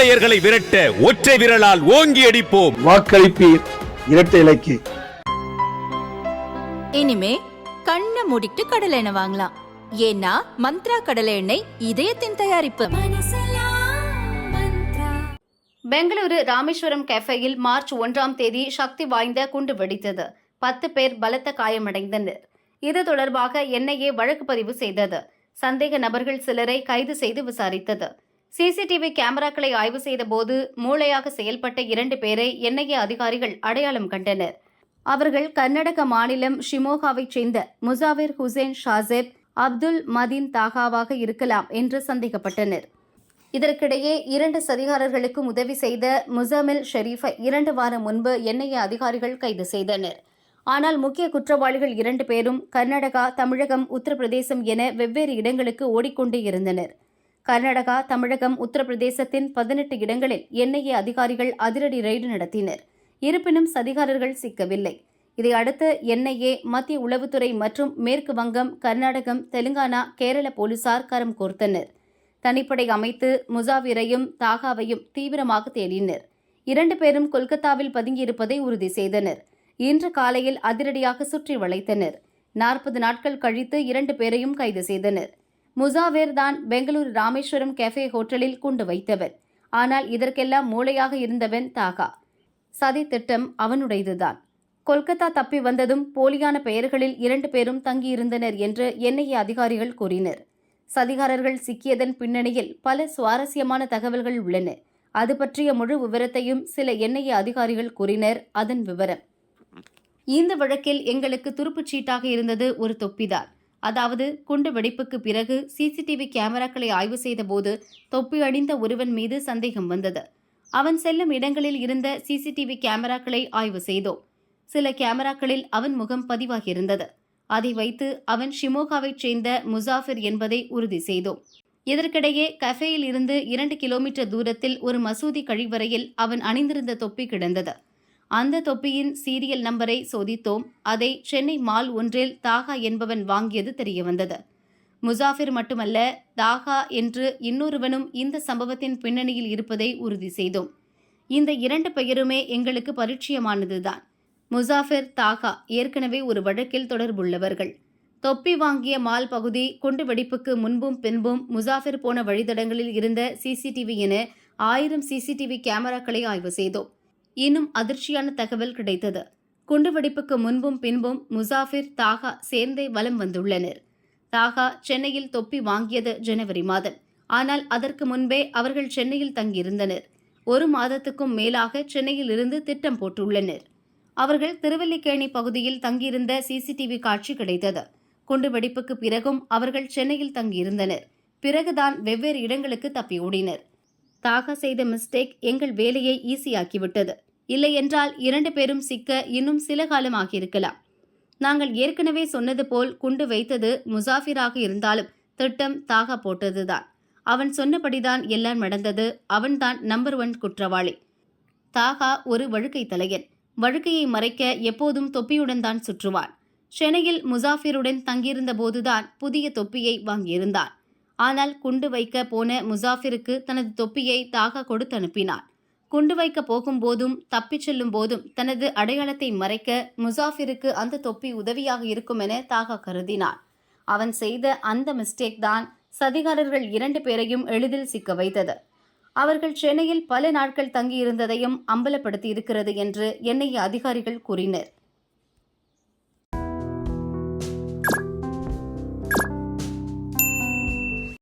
கொள்ளையர்களை விரட்ட ஒற்றை விரலால் ஓங்கி அடிப்போம். வாக்களிப்பீர் இரட்டை இலைக்கு. இனிமே கண்ணை மூடிட்டு கடலை எண்ணெய் வாங்கலாம். ஏன்னா மந்த்ரா கடலை எண்ணெய் இதயத்தின் தயாரிப்பு. பெங்களூரு ராமேஸ்வரம் கெஃபேயில் மார்ச் ஒன்றாம் தேதி சக்தி வாய்ந்த குண்டு வெடித்தது. பத்து பேர் பலத்த காயமடைந்தனர். இது தொடர்பாக என்ஐஏ வழக்கு பதிவு செய்தது. சந்தேக நபர்கள் சிலரை கைது செய்து விசாரித்தது. சிசிடிவி கேமராக்களை ஆய்வு செய்தபோது மூளையாக செயல்பட்ட இரண்டு பேரை என்ஐஏ அதிகாரிகள் அடையாளம் கண்டனர். அவர்கள் கர்நாடக மாநிலம் ஷிமோகாவைச் சேர்ந்த முசாவிர் ஹுசேன் ஷாசேப் அப்துல் மதீன் தாகாவாக இருக்கலாம் என்று சந்தேகப்பட்டனர். இதற்கிடையே இரண்டு சதிகாரர்களுக்கும் உதவி செய்த முசாமில் ஷெரீஃபை இரண்டு வாரம் முன்பு என்ஐஏ அதிகாரிகள் கைது செய்தனர். ஆனால் முக்கிய குற்றவாளிகள் இரண்டு பேரும் கர்நாடகா தமிழகம் உத்தரப்பிரதேசம் என வெவ்வேறு இடங்களுக்கு ஓடிக்கொண்டே இருந்தனர். கர்நாடகா தமிழகம் உத்தரப்பிரதேசத்தின் பதினெட்டு இடங்களில் என்ஐஏ அதிகாரிகள் அதிரடி ரெய்டு நடத்தினர். இருப்பினும் சதிகாரர்கள் சிக்கவில்லை. இதையடுத்து என்ஐஏ மத்திய உளவுத்துறை மற்றும் மேற்கு வங்கம் கர்நாடகம் தெலுங்கானா கேரள போலீசார் கரம் கோர்த்தனர். தனிப்படை அமைத்து முசாவிரையும் தாகாவையும் தீவிரமாக தேடினர். இரண்டு பேரும் கொல்கத்தாவில் பதுங்கியிருப்பதை உறுதி செய்தனர். இன்று காலையில் அதிரடியாக சுற்றி வளைத்தனர். நாற்பது நாட்கள் கழித்து இரண்டு பேரையும் கைது செய்தனர். முசாவேர் தான் பெங்களூரு ராமேஸ்வரம் கெஃபே ஹோட்டலில் குண்டு வைத்தவன். ஆனால் இதற்கெல்லாம் மூளையாக இருந்தவன் தாகா. சதி திட்டம் அவனுடையதுதான். கொல்கத்தா தப்பி வந்ததும் போலியான பெயர்களில் இரண்டு பேரும் தங்கியிருந்தனர் என்று என்ஐஏ அதிகாரிகள் கூறினர். சதிகாரர்கள் சிக்கியதன் பின்னணியில் பல சுவாரஸ்யமான தகவல்கள் உள்ளன. அது பற்றிய முழு விவரத்தையும் சில என்ஐஏ அதிகாரிகள் கூறினர். அதன் விவரம். இந்த வழக்கில் எங்களுக்கு துருப்புச்சீட்டாக இருந்தது ஒரு தொப்பிதான். அதாவது குண்டு வெடிப்புக்கு பிறகு சிசிடிவி கேமராக்களை ஆய்வு செய்தபோது தொப்பி அணிந்த ஒருவன் மீது சந்தேகம் வந்தது. அவன் செல்லும் இடங்களில் இருந்த சிசிடிவி கேமராக்களை ஆய்வு செய்தோம். சில கேமராக்களில் அவன் முகம் பதிவாகியிருந்தது. அதை வைத்து அவன் ஷிமோகாவைச் சேர்ந்த முசாஃபிர் என்பதை உறுதி செய்தோம். இதற்கிடையே கஃபேயில் இருந்து இரண்டு கிலோமீட்டர் தூரத்தில் ஒரு மசூதி கழிவறையில் அவன் அணிந்திருந்த தொப்பி கிடந்தது. அந்த தொப்பியின் சீரியல் நம்பரை சோதித்தோம். அதை சென்னை மால் ஒன்றில் தாகா என்பவன் வாங்கியது தெரியவந்தது. முசாஃபிர் மட்டுமல்ல தாகா என்று இன்னொருவனும் இந்த சம்பவத்தின் பின்னணியில் இருப்பதை உறுதி செய்தோம். இந்த இரண்டு பெயருமே எங்களுக்கு பரிச்சயமானதுதான். முசாஃபிர் தாகா ஏற்கனவே ஒரு வழக்கில் தொடர்புள்ளவர்கள். தொப்பி வாங்கிய மால் பகுதி குண்டு வெடிப்புக்கு முன்பும் பின்பும் முசாஃபிர் போன வழித்தடங்களில் இருந்த சிசிடிவி என ஆயிரம் சிசிடிவி கேமராக்களை ஆய்வு செய்தோம். இன்னும் அதிர்ச்சியான தகவல் கிடைத்தது. குண்டுவெடிப்புக்கு முன்பும் பின்பும் முசாஃபிர் தாகா சேர்ந்தே வலம் வந்துள்ளனர். தாகா சென்னையில் தொப்பி வாங்கியது ஜனவரி மாதம். ஆனால் அதற்கு முன்பே அவர்கள் சென்னையில் தங்கியிருந்தனர். ஒரு மாதத்துக்கும் மேலாக சென்னையில் இருந்து திட்டம் போட்டுள்ளனர். அவர்கள் திருவல்லிக்கேணி பகுதியில் தங்கியிருந்த சிசிடிவி காட்சி கிடைத்தது. குண்டுவெடிப்புக்கு பிறகும் அவர்கள் சென்னையில் தங்கியிருந்தனர். பிறகுதான் வெவ்வேறு இடங்களுக்கு தப்பி ஓடினர். தாகா செய்த மிஸ்டேக் எங்கள் வேலையை ஈஸியாக்கிவிட்டது. இல்லையென்றால் இரண்டு பேரும் சிக்க இன்னும் சில காலம் ஆகியிருக்கலாம் நாங்கள் ஏற்கனவே சொன்னது போல் குண்டு வைத்தது முசாஃபிராக இருந்தாலும் திட்டம் தாகா போட்டதுதான். அவன் சொன்னபடிதான் எல்லாம் நடந்தது. அவன்தான் நம்பர் ஒன் குற்றவாளி. தாகா ஒரு வழுக்கை தலையன். வழுக்கையை மறைக்க எப்போதும் தொப்பியுடன் தான் சுற்றுவான். சென்னையில் முசாஃபிருடன் தங்கியிருந்த போதுதான் புதிய தொப்பியை வாங்கியிருந்தான். ஆனால் குண்டு வைக்க போன முசாஃபிருக்கு தனது தொப்பியை தாகா கொடுத்து அனுப்பினான். குண்டு வைக்க போகும்போதும் தப்பிச் செல்லும் போதும் தனது அடையாளத்தை மறைக்க முசாஃபிருக்கு அந்த தொப்பி உதவியாக இருக்கும் என தாகா கருதினான் அவன் செய்த அந்த மிஸ்டேக் தான் சதிகாரர்கள் இரண்டு பேரையும் எளிதில் சிக்க வைத்தது. அவர்கள் சென்னையில் பல நாட்கள் தங்கியிருந்ததையும் அம்பலப்படுத்தி இருக்கிறது என்று என்ஐஏ அதிகாரிகள் கூறினர்.